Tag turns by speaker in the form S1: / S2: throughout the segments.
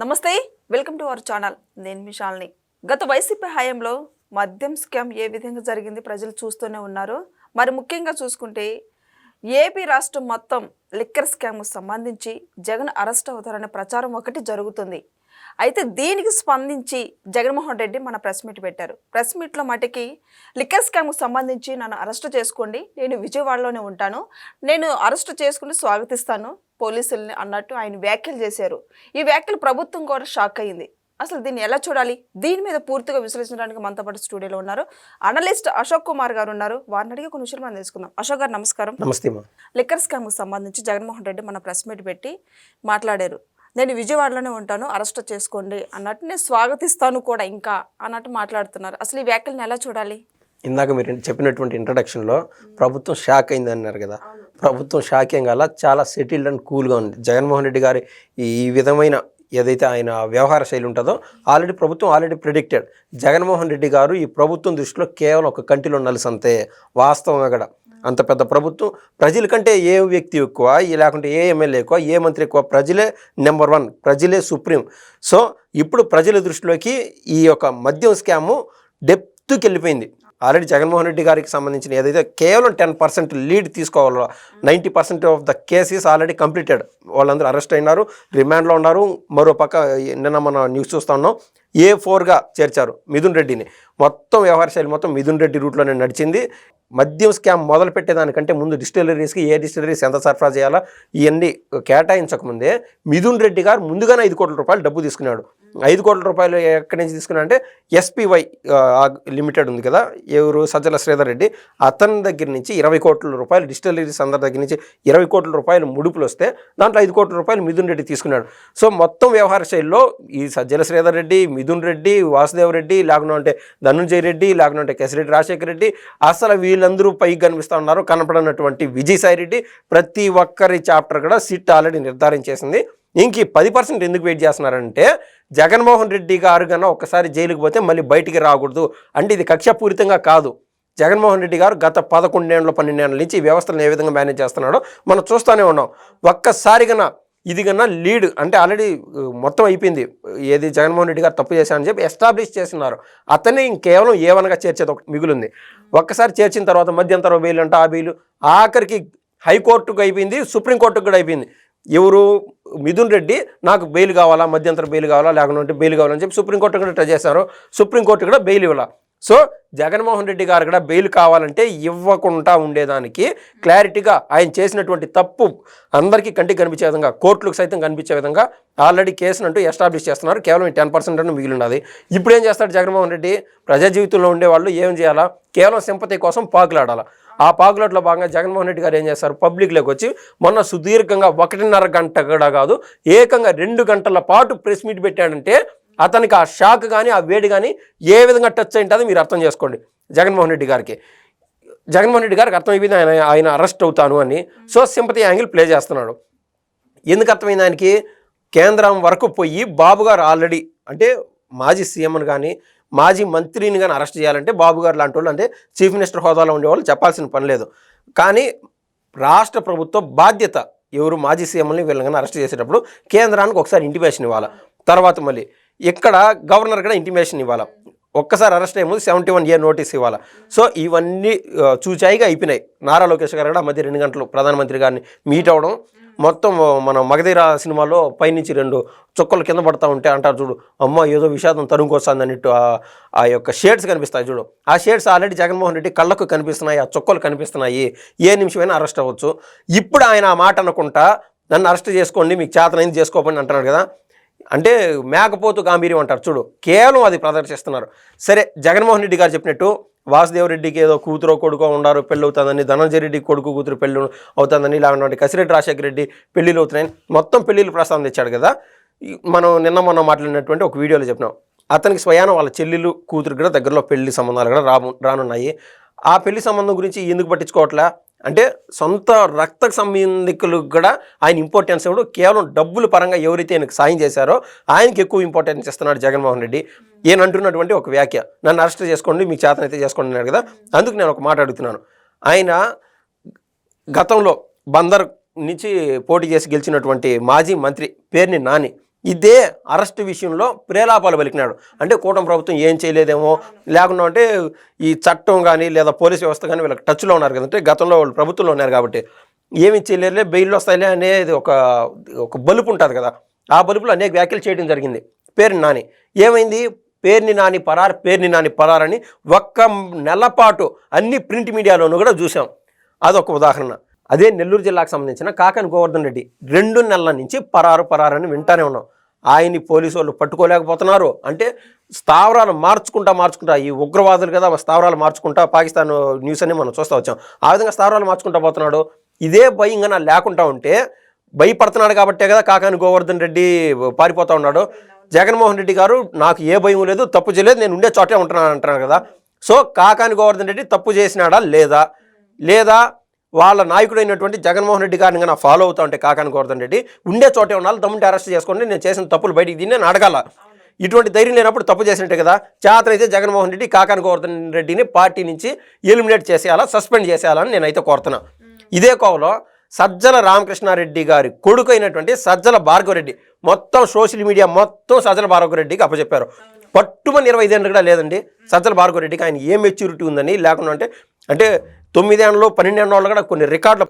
S1: నమస్తే welcome to our channel. నేను మిషాల్ని గత వైసీపీ హయాంలో మద్యం స్కామ్ ఏ విధంగా జరిగింది ప్రజలు చూస్తూనే ఉన్నారు మరి ముఖ్యంగా చూసుకుంటే ఏపీ రాష్ట్రం మొత్తం లిక్కర్ స్కామ్కు సంబంధించి జగన్ అరెస్ట్ అవుతారనే ప్రచారం ఒకటి జరుగుతుంది. అయితే దీనికి స్పందించి జగన్మోహన్ రెడ్డి మన ప్రెస్ మీట్ పెట్టారు. ప్రెస్ మీట్లో మటుకి లిక్కర్ స్కామ్కు సంబంధించి నన్ను అరెస్ట్ చేసుకోండి. నేను విజయవాడలోనే ఉంటాను. నేను అరెస్ట్ చేసుకుని స్వాగతిస్తాను. పోలీసుల్ని అన్నట్టు ఆయన వ్యాఖ్యలు చేశారు. ఈ వ్యాఖ్యలు ప్రభుత్వం కూడా షాక్ అయ్యింది. అసలు దీన్ని ఎలా చూడాలి? దీని మీద పూర్తిగా విశ్లేషించడానికి మనతో పాటు స్టూడియోలో ఉన్నారు. అనలిస్ట్ అశోక్ కుమార్ గారు ఉన్నారు. వారిని అడిగి కొన్ని విషయాలు మనం తెలుసుకుందాం. అశోక్ గారు నమస్కారం.
S2: నమస్తే
S1: లిక్కర్ స్కామ్కి సంబంధించి జగన్మోహన్ రెడ్డి మన ప్రెస్ మీట్ పెట్టి మాట్లాడారు. నేను విజయవాడలోనే ఉంటాను అరెస్ట్ చేసుకోండి అన్నట్టు నేను స్వాగతిస్తాను కూడా ఇంకా అన్నట్టు మాట్లాడుతున్నారు. అసలు ఈ వ్యాఖ్యలను ఎలా చూడాలి?
S2: ఇందాక మీరు చెప్పినటువంటి ఇంట్రడక్షన్లో ప్రభుత్వం షాక్ అయింది అన్నారు కదా. ప్రభుత్వం షాక్ ఏం చాలా సెటిల్డ్ అండ్ కూల్గా ఉంది. జగన్మోహన్ రెడ్డి గారి ఈ విధమైన ఏదైతే ఆయన వ్యవహార శైలి ఉంటుందో ఆల్రెడీ ప్రభుత్వం ఆల్రెడీ ప్రిడిక్టెడ్ జగన్మోహన్ రెడ్డి గారు ఈ ప్రభుత్వం దృష్టిలో కేవలం ఒక కంటిలో నలుసంతే. అంతే వాస్తవం అక్కడ. అంత పెద్ద ప్రభుత్వం. ప్రజల కంటే ఏ వ్యక్తి ఎక్కువ లేకుంటే ఏ ఎమ్మెల్యే ఎక్కువ ఏ మంత్రి ఎక్కువ ప్రజలే నెంబర్ వన్ ప్రజలే సుప్రీం సో ఇప్పుడు ప్రజల దృష్టిలోకి ఈ యొక్క మద్యం స్కాము డెప్త్కి వెళ్ళిపోయింది. ఆల్రెడీ జగన్మోహన్ రెడ్డి గారికి సంబంధించిన ఏదైతే కేవలం టెన్ పర్సెంట్ లీడ్ తీసుకోవాలో ninety percent of the cases already completed వాళ్ళందరూ అరెస్ట్ అయినారు రిమాండ్లో ఉన్నారు. మరో పక్క నిన్న మన న్యూస్ చూస్తా ఉన్నాం. ఏ ఫోర్గా చేర్చారు మిథున్ రెడ్డిని. మొత్తం వ్యవహార శైలి మొత్తం మిథున్ రెడ్డి రూట్లోనే నడిచింది. మద్యం స్కామ్ మొదలు పెట్టేదానికంటే ముందు డిస్టిలరీస్కి ఏ డిస్టిలరీస్ ఎంత సరఫరా చేయాలా ఇవన్నీ కేటాయించకముందే మిథున్ రెడ్డి గారు ముందుగానే ఐదు కోట్ల రూపాయలు డబ్బు తీసుకున్నాడు. ఐదు కోట్ల రూపాయలు ఎక్కడి నుంచి తీసుకున్నా అంటే ఎస్పీవై లిమిటెడ్ ఉంది కదా ఎవరు సజ్జల శ్రీధర్ రెడ్డి అతని దగ్గర నుంచి ఇరవై కోట్ల రూపాయలు డిస్టిలరీస్ అందరి దగ్గర నుంచి ఇరవై కోట్ల రూపాయలు ముడుపులు వస్తే దాంట్లో ఐదు కోట్ల రూపాయలు మిథున్ రెడ్డి తీసుకున్నాడు. సో మొత్తం వ్యవహార శైలిలో ఈ సజ్జల శ్రీధర్ రెడ్డి మిథున్ రెడ్డి వాసుదేవ్ రెడ్డి లేకుండా అంటే ధనుంజయ రెడ్డి లేకుండా అంటే కేసిరెడ్డి రాజశేఖర రెడ్డి అసలు వీళ్ళందరూ పైకి కనిపిస్తూ ఉన్నారు. కనపడనటువంటి విజయసాయి రెడ్డి ప్రతి ఒక్కరి చాప్టర్ కూడా సిట్ ఆల్రెడీ నిర్ధారించేసింది ఇంక పది పర్సెంట్ ఎందుకు వెయిట్ చేస్తున్నారంటే జగన్మోహన్ రెడ్డి గారు కన్నా ఒక్కసారి జైలుకి పోతే మళ్ళీ బయటికి రాకూడదు. అంటే ఇది కక్షపూరితంగా కాదు. జగన్మోహన్ రెడ్డి గారు గత పదకొండేళ్ళ పన్నెండేళ్ళ నుంచి ఈ వ్యవస్థను ఏ విధంగా మేనేజ్ చేస్తున్నాడో మనం చూస్తూనే ఉన్నాం. ఒక్కసారిగా ఇది కన్నా లీడ్ అంటే ఆల్రెడీ uh, మొత్తం అయిపోయింది. ఏది జగన్మోహన్ రెడ్డి గారు తప్పు చేశారని చెప్పి ఎస్టాబ్లిష్ చేస్తున్నారు. అతన్ని కేవలం ఏవనగా చేర్చేది ఒక మిగులుంది. ఒక్కసారి చేర్చిన తర్వాత మధ్యంతర బెయిల్ అంటే ఆ బెయిల్ ఆఖరికి హైకోర్టుకు అయిపోయింది సుప్రీంకోర్టుకు కూడా అయిపోయింది. ఎవరు? మిథున్ రెడ్డి నాకు బెయిల్ కావాలా మధ్యంతర బెయిల్ కావాలా లేకుంటే బెయిల్ కావాలని చెప్పి సుప్రీంకోర్టు కూడా ట్రై చేశారు. సుప్రీంకోర్టు కూడా బెయిల్ ఇవ్వాలా. సో జగన్మోహన్ రెడ్డి గారు కూడా బెయిల్ కావాలంటే ఇవ్వకుండా ఉండేదానికి క్లారిటీగా ఆయన చేసినటువంటి తప్పు అందరికీ కంటికి కనిపించే విధంగా కోర్టులకు సైతం కనిపించే విధంగా ఆల్రెడీ కేసును అంటూ ఎస్టాబ్లిష్ చేస్తున్నారు. కేవలం టెన్ పర్సెంట్ అని మిగిలి ఉన్నది ఇప్పుడు ఏం చేస్తాడు జగన్మోహన్ రెడ్డి? ప్రజా జీవితంలో ఉండేవాళ్ళు ఏం చేయాలా? కేవలం సింపతి కోసం పాకులాడాలా? ఆ పాకులాట్లో భాగంగా జగన్మోహన్ రెడ్డి గారు ఏం చేస్తారు? పబ్లిక్లోకి వచ్చి మొన్న సుదీర్ఘంగా ఒకటిన్నర గంట కూడా కాదు ఏకంగా రెండు గంటల పాటు ప్రెస్ మీట్ పెట్టాడంటే అతనికి ఆ షాక్ కానీ ఆ వేడి కానీ ఏ విధంగా టచ్ అయింటుందో మీరు అర్థం చేసుకోండి. జగన్మోహన్ రెడ్డి గారికి. జగన్మోహన్ రెడ్డి గారికి అర్థమైపోయింది ఆయన ఆయన అరెస్ట్ అవుతాను అని. సో సింపతి యాంగిల్ ప్లే చేస్తున్నాడు. ఎందుకు అర్థమైంది ఆయనకి? కేంద్రం వరకు పోయి బాబు గారు ఆల్రెడీ అంటే మాజీ సీఎంను కానీ మాజీ మంత్రిని కానీ అరెస్ట్ చేయాలంటే బాబు గారు లాంటి వాళ్ళు అంటే చీఫ్ మినిస్టర్ హోదాలో ఉండేవాళ్ళు చెప్పాల్సిన పని లేదు. కానీ రాష్ట్ర ప్రభుత్వ బాధ్యత ఎవరు మాజీ సీఎంని వీళ్ళని కానీ అరెస్ట్ చేసేటప్పుడు కేంద్రానికి ఒకసారి ఇంటిమేషన్ ఇవ్వాలి. తర్వాత మళ్ళీ ఇక్కడ గవర్నర్ కూడా ఇంటిమేషన్ ఇవ్వాలి? ఒక్కసారి అరెస్ట్ అయ్యే ముందు సెవెంటీ వన్ ఇయర్ నోటీస్ ఇవ్వాలి? సో ఇవన్నీ చూచాయిగా అయిపోయినాయి. నారా లోకేష్ గారు కూడా మధ్య రెండు గంటలు ప్రధానమంత్రి గారిని మీట్ అవ్వడం. మొత్తం మన మగధీర సినిమాలో పైనుంచి రెండు చుక్కలు కింద పడతా ఉంటే అంటారు చూడు అమ్మ ఏదో విషాదం తరుముకొస్తుంది అన్నట్టు ఆ- ఆ యొక్క షేడ్స్ కనిపిస్తాయి చూడు. ఆ షేడ్స్ ఆల్రెడీ జగన్మోహన్ రెడ్డి కళ్ళకు కనిపిస్తున్నాయి ఆ చుక్కలు కనిపిస్తున్నాయి. ఏ నిమిషమైనా అరెస్ట్ అవ్వచ్చు. ఇప్పుడు ఆయన ఆ మాట అనుకుంటా నన్ను అరెస్ట్ చేసుకోండి మీకు చేతనైంది చేసుకోపండి అంటున్నాడు కదా. అంటే మేకపోతు గాంభీర్యం అంటారు. చూడు కేవలం అది ప్రదర్శిస్తున్నారు. సరే జగన్మోహన్ రెడ్డి గారు చెప్పినట్టు వాసుదేవరెడ్డికి ఏదో కూతురు కొడుకో ఉండారు పెళ్ళి అవుతుందని ధనంజయ రెడ్డి కొడుకు కూతురు పెళ్ళి అవుతుందని ఇలాంటి కసిరెడ్డి రాజశేఖర రెడ్డి పెళ్ళిళ్ళు అవుతున్నాయని మొత్తం పెళ్ళిళ్ళు ప్రస్తావన తెచ్చాడు కదా. మనం నిన్న మొన్న మాట్లాడినటువంటి ఒక వీడియోలో చెప్పినాం. అతనికి స్వయాన వాళ్ళ చెల్లెలు కూతురు కూడా దగ్గరలో పెళ్ళి సంబంధాలు కూడా రాబో రానున్నాయి. ఆ పెళ్ళి సంబంధం గురించి ఎందుకు పట్టించుకోవట్లే? అంటే సొంత రక్త సంబంధికులకు కూడా ఆయన ఇంపార్టెన్స్ ఇవ్వడు. కేవలం డబ్బుల పరంగా ఎవరైతే ఆయనకు సాయం చేశారో ఆయనకి ఎక్కువ ఇంపార్టెన్స్ ఇస్తున్నాడు జగన్మోహన్ రెడ్డి. ఈయన అంటున్నటువంటి ఒక వ్యాఖ్య. నన్ను అరెస్ట్ చేసుకోండి మీకు చేతనైతే చేసుకోండి అన్నాడు కదా. అందుకు నేను ఒక మాట అడుగుతున్నాను. ఆయన గతంలో బందర్ నుంచి పోటీ చేసి గెలిచినటువంటి మాజీ మంత్రి పేరుని నాని ఇదే అరెస్ట్ విషయంలో ప్రేలాపాలు పలికినాడు. అంటే కూటమి ప్రభుత్వం ఏం చేయలేదేమో లేకుండా అంటే ఈ చట్టం కానీ లేదా పోలీస్ వ్యవస్థ కానీ వీళ్ళకి టచ్లో ఉన్నారు కదంటే గతంలో వాళ్ళు ప్రభుత్వంలో ఉన్నారు కాబట్టి ఏమి చేయలేరులే బెయిల్ వస్తాయిలే అనేది ఒక ఒక బలుపు ఉంటుంది కదా. ఆ బలుపులో అనేక వ్యాఖ్యలు చేయడం జరిగింది. పేరుని నాని. ఏమైంది? పేరుని నాని పరారు పేరుని నాని పరారని ఒక్క నెలపాటు అన్ని ప్రింట్ మీడియాలోనూ కూడా చూసాం. అదొక ఉదాహరణ. అదే నెల్లూరు జిల్లాకు సంబంధించిన కాకని గోవర్ధన్ రెడ్డి రెండు నెలల నుంచి పరారు పరారని వింటానే ఉన్నాం. ఆయన్ని పోలీసు వాళ్ళు పట్టుకోలేకపోతున్నారు. అంటే స్థావరాలు మార్చుకుంటా మార్చుకుంటా ఈ ఉగ్రవాదులు కదా స్థావరాలు మార్చుకుంటా పాకిస్తాన్ న్యూస్ అని మనం చూస్తూ వచ్చాం. ఆ విధంగా స్థావరాలు మార్చుకుంటా పోతున్నాడు. ఇదే భయంగా లేకుండా ఉంటే భయపడుతున్నాడు కాబట్టే కదా కాకాని గోవర్ధన్ రెడ్డి పారిపోతూ ఉన్నాడు. జగన్మోహన్ రెడ్డి గారు నాకు ఏ భయం లేదు తప్పు చేయలేదు నేను ఉండే చోటే ఉంటున్నాను అంటున్నాను కదా. సో కాకాని గోవర్ధన్ రెడ్డి తప్పు చేసినాడా లేదా? లేదా వాళ్ళ నాయకుడైనటువంటి జగన్మోహన్ రెడ్డి గారిని కన్నా ఫాలో అవుతా ఉంటే కాకాని గోవర్ధన్ రెడ్డి ఉండే చోటే ఉండాలి దమ్ముంటే అరెస్ట్ చేసుకోండి నేను చేసిన తప్పులు బయటికి దీన్ని నేను అడగాల. ఇటువంటి ధైర్యం లేనప్పుడు తప్పు చేసినట్టే కదా. చేతనైతే జగన్మోహన్ రెడ్డి కాకాని గోవర్ధన్ రెడ్డిని పార్టీ నుంచి ఎలిమినేట్ చేసేయాలా సస్పెండ్ చేసేయాలని నేనైతే కోరుతున్నా. ఇదే కోవలో సజ్జల రామకృష్ణారెడ్డి గారి కొడుకు అయినటువంటి సజ్జల భార్గవరెడ్డి మొత్తం సోషల్ మీడియా మొత్తం సజ్జల భార్గవరెడ్డికి అప్పచెప్పారు. పట్టుమని ఇరవై ఐదేళ్ళు కూడా లేదండి. సజ్జల భార్గవరెడ్డికి ఆయన ఏ మెచ్యూరిటీ ఉందని లేకుండా అంటే అంటే తొమ్మిదేళ్ళు పన్నెండేళ్ళ వాళ్ళు కూడా కొన్ని రికార్డులు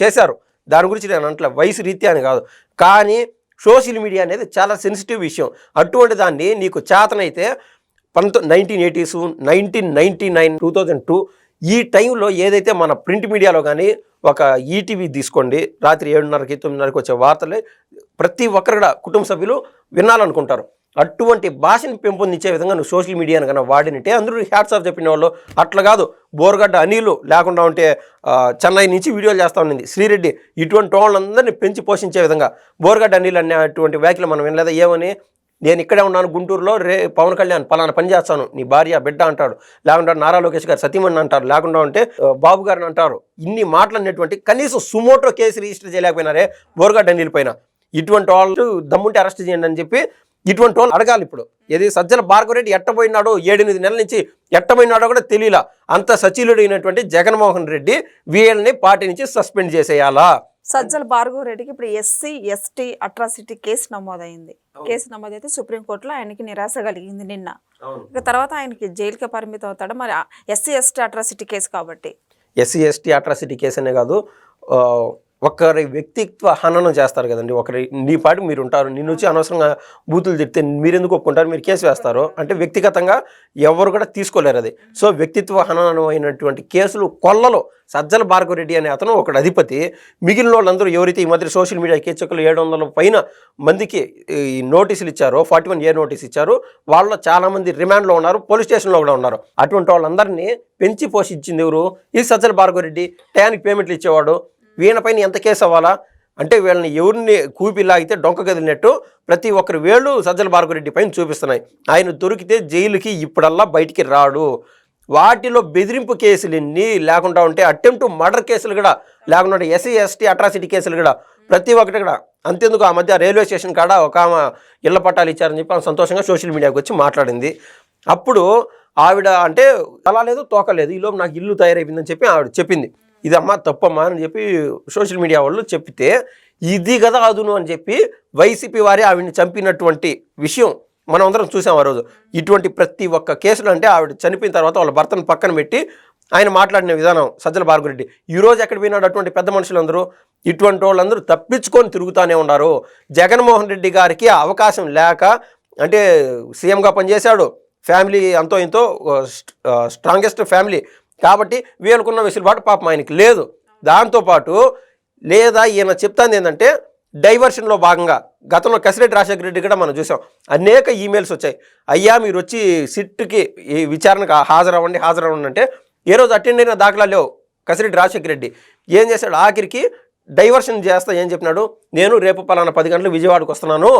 S2: చేశారు. దాని గురించి నేను అంటలే వయసు రీత్యా అని కాదు. కానీ సోషల్ మీడియా అనేది చాలా సెన్సిటివ్ విషయం. అటువంటి దాన్ని నీకు చేతనైతే పంతొ nineteen eighties nineteen ninety nine two thousand two ఈ టైంలో ఏదైతే మన ప్రింట్ మీడియాలో కానీ ఒక ఈటీవీ తీసుకోండి రాత్రి ఏడున్నరకి తొమ్మిదిన్నరకి వచ్చే వార్తలే ప్రతి ఒక్కరు కూడా కుటుంబ సభ్యులు వినాలనుకుంటారు. అటువంటి భాషని పెంపొందించే విధంగా నువ్వు సోషల్ మీడియాను కన్నా వాడినట్టే అందరూ హ్యాట్స్ ఆఫ్ చెప్పిన వాళ్ళు అట్లా కాదు బోర్గడ్డ అనిలు లేకుండా ఉంటే చెన్నై నుంచి వీడియోలు చేస్తూ ఉండింది శ్రీరెడ్డి ఇటువంటి వాళ్ళందరినీ పెంచి పోషించే విధంగా బోర్గడ్డ అనిల్ అనేటువంటి వ్యాఖ్యలు మనం వినలేదా? ఏమని? నేను ఇక్కడే ఉన్నాను గుంటూరులో రే పవన్ కళ్యాణ్ పలానా పని చేస్తాను నీ భార్య బిడ్డ అంటాడు. లేకుండా నారా లోకేష్ గారు సతీమణి అంటారు. లేకుండా ఉంటే బాబు గారిని అంటారు. ఇన్ని మాటలు అనేటువంటి కనీసం సుమోటో కేసు రిజిస్టర్ చేయలేకపోయినారే బోర్గడ్డ అనిల్ పైన. ఇటువంటి వాళ్ళు దమ్ముంటే అరెస్ట్ చేయండి అని చెప్పి ఇటువంటి వాళ్ళు అడగాలి ఇప్పుడు. ఏది సజ్జల భార్గవరెడ్డి ఎట్టబోయినాడో ఏడెనిమిది నెలల నుంచి ఎట్టబోయినాడో కూడా తెలియలా అంత సచిలుడైనటువంటి జగన్మోహన్ రెడ్డి వీళ్ళని పార్టీ నుంచి సస్పెండ్ చేసేయాలా?
S1: సజ్జల భార్గవ రెడ్డికి ఇప్పుడు ఎస్సీ ఎస్టీ అట్రాసిటీ కేసు నమోదైంది. కేసు నమోదైతే సుప్రీంకోర్టులో ఆయనకి నిరాశ కలిగింది నిన్న. ఇక తర్వాత ఆయనకి జైలుకి పరిమితం అవుతాడు. మరి ఎస్సీ ఎస్టీ అట్రాసిటీ కేసు కాబట్టి.
S2: ఎస్సీ ఎస్టీ అట్రాసిటీ కేసు అనే కాదు. ఒకరి వ్యక్తిత్వ హననం చేస్తారు కదండి. ఒకరి నీ పాటు మీరు ఉంటారు నిన్ను వచ్చి అనవసరంగా బూతులు తిడితే మీరు ఎందుకు ఒప్పుకుంటారు? మీరు కేసు వేస్తారు? అంటే వ్యక్తిగతంగా ఎవరు కూడా తీసుకోలేరు అది. సో వ్యక్తిత్వ హననం అయినటువంటి కేసులు కొల్లలో సజ్జల భార్గవరెడ్డి అనే అతను ఒకడు అధిపతి. మిగిలిన వాళ్ళందరూ ఎవరైతే ఈ మధ్య సోషల్ మీడియా కేసులు ఏడు వందల పైన మందికి ఈ నోటీసులు ఇచ్చారో ఫార్టీ వన్ ఏ నోటీస్ ఇచ్చారు వాళ్ళలో చాలామంది రిమాండ్లో ఉన్నారు పోలీస్ స్టేషన్లో కూడా ఉన్నారు. అటువంటి వాళ్ళందరినీ పెంచి పోషించింది ఎవరు? ఈ సజ్జల భార్గవరెడ్డి టయానికి పేమెంట్లు ఇచ్చేవాడు. వీళ్ళపైన ఎంత కేసు అవ్వాలా? అంటే వీళ్ళని ఎవరిని కూపి లాగితే డొంక కదిలినట్టు ప్రతి ఒక్కరి వేళ్ళు సజ్జల భార్గవరెడ్డి పైన చూపిస్తున్నాయి. ఆయన దొరికితే జైలుకి ఇప్పుడల్లా బయటికి రాడు. వాటిలో బెదిరింపు కేసులు ఎన్ని లేకుండా ఉంటే అటెంప్ట్ మర్డర్ కేసులు కూడా లేకుండా ఉంటే ఎస్సీ ఎస్టీ అట్రాసిటీ కేసులు కూడా ప్రతి ఒక్కటి కూడా. అంతేందుకు ఆ మధ్య రైల్వే స్టేషన్ కాడ ఒక ఆమె ఇళ్ళ పట్టాలు ఇచ్చారని చెప్పి ఆమె సంతోషంగా సోషల్ మీడియాకి వచ్చి మాట్లాడింది. అప్పుడు ఆవిడ అంటే అలా లేదు తోకలేదు ఈలోపు నాకు ఇల్లు తయారైపోయిందని చెప్పి ఆవిడ చెప్పింది. ఇదమ్మా తప్పమ్మా అని చెప్పి సోషల్ మీడియా వాళ్ళు చెప్తే ఇది కదా అదును అని చెప్పి వైసీపీ వారే ఆవిడని చంపినటువంటి విషయం మనం అందరం చూసాం ఆ రోజు. ఇటువంటి ప్రతి ఒక్క కేసులు అంటే ఆవిడ చనిపోయిన తర్వాత వాళ్ళ భర్తను పక్కన పెట్టి ఆయన మాట్లాడిన విధానం సజ్జల భార్గరెడ్డి ఈ రోజు ఎక్కడ పోయినాడు అటువంటి పెద్ద మనుషులందరూ? ఇటువంటి వాళ్ళందరూ తప్పించుకొని తిరుగుతూనే ఉన్నారు. జగన్మోహన్ రెడ్డి గారికి అవకాశం లేక అంటే సీఎంగా పనిచేశాడు. ఫ్యామిలీ అంతో ఇంతో స్ట్రాంగెస్ట్ ఫ్యామిలీ కాబట్టి వీళ్ళకున్న వెసులుబాటు పాపం ఆయనకి లేదు. దాంతోపాటు లేదా ఈయన చెప్తాంది ఏంటంటే డైవర్షన్లో భాగంగా గతంలో కసిరెడ్డి రాజశేఖర రెడ్డి కూడా మనం చూసాం. అనేక ఈమెయిల్స్ వచ్చాయి. అయ్యా మీరు వచ్చి సిట్కి ఈ విచారణకు హాజరవ్వండి హాజరవ్వండి అంటే ఏ రోజు అటెండ్ అయిన దాఖలా లేవు. కసిరెడ్డి రాజశేఖర రెడ్డి ఏం చేశాడు? ఆఖరికి డైవర్షన్ చేస్తా ఏం చెప్పినాడు? నేను రేపు పలానా పది గంటలు విజయవాడకు వస్తున్నాను.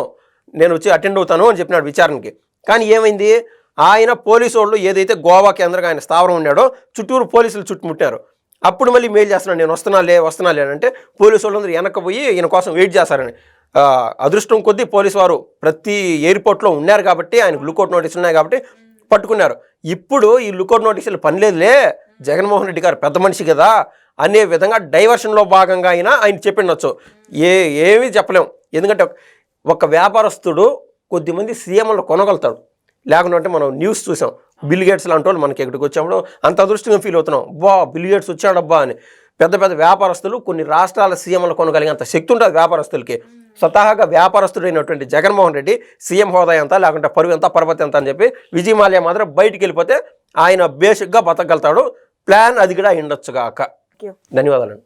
S2: నేను వచ్చి అటెండ్ అవుతాను అని చెప్పినాడు విచారణకి. కానీ ఏమైంది? ఆయన పోలీసు వాళ్ళు ఏదైతే గోవా కేంద్రంగా ఆయన స్థావరం ఉన్నాడో చుట్టూరు పోలీసులు చుట్టుముట్టారు. అప్పుడు మళ్ళీ మెయిల్ చేస్తున్నాను నేను వస్తున్నాలే వస్తున్నాలే అని అంటే పోలీసు వాళ్ళందరూ వెనక్కి పోయి ఈయన కోసం వెయిట్ చేస్తారని. అదృష్టం కొద్దీ పోలీసు వారు ప్రతి ఎయిర్పోర్ట్లో ఉన్నారు కాబట్టి ఆయనకు లుకౌట్ నోటీసులు ఉన్నాయి కాబట్టి పట్టుకున్నారు. ఇప్పుడు ఈ లుకౌట్ నోటీసులు పని లేదులే జగన్మోహన్ రెడ్డి గారు పెద్ద మనిషి కదా అనే విధంగా డైవర్షన్లో భాగంగా అయినా ఆయన చెప్పిండొచ్చు. ఏ ఏమీ చెప్పలేం. ఎందుకంటే ఒక వ్యాపారస్తుడు కొద్దిమంది సీఎంలు కొనగలుగుతాడు. లేకుండా అంటే మనం న్యూస్ చూసాం. బిల్ గేట్స్ లాంటి వాళ్ళు మనకి ఇక్కడికి వచ్చినప్పుడు అంత అదృష్టంగా ఫీల్ అవుతున్నాం. బా బిల్ గేట్స్ వచ్చాడబ్బా అని. పెద్ద పెద్ద వ్యాపారస్తులు కొన్ని రాష్ట్రాల సీఎంలు కొనగలిగేంత శక్తి ఉంటుంది వ్యాపారస్తులకి. స్వతహాగా వ్యాపారస్తుడైనటువంటి జగన్మోహన్ రెడ్డి సీఎం హోదా ఎంత లేకుంటే పరువు ఎంత పర్వతం ఎంత అని చెప్పి విజయమాల్య మాత్రం బయటికి వెళ్ళిపోతే ఆయన బేసిక్గా బతకగలుగుతాడు. ప్లాన్ అది కూడా అయి ఉండొచ్చుగాక. ధన్యవాదాలు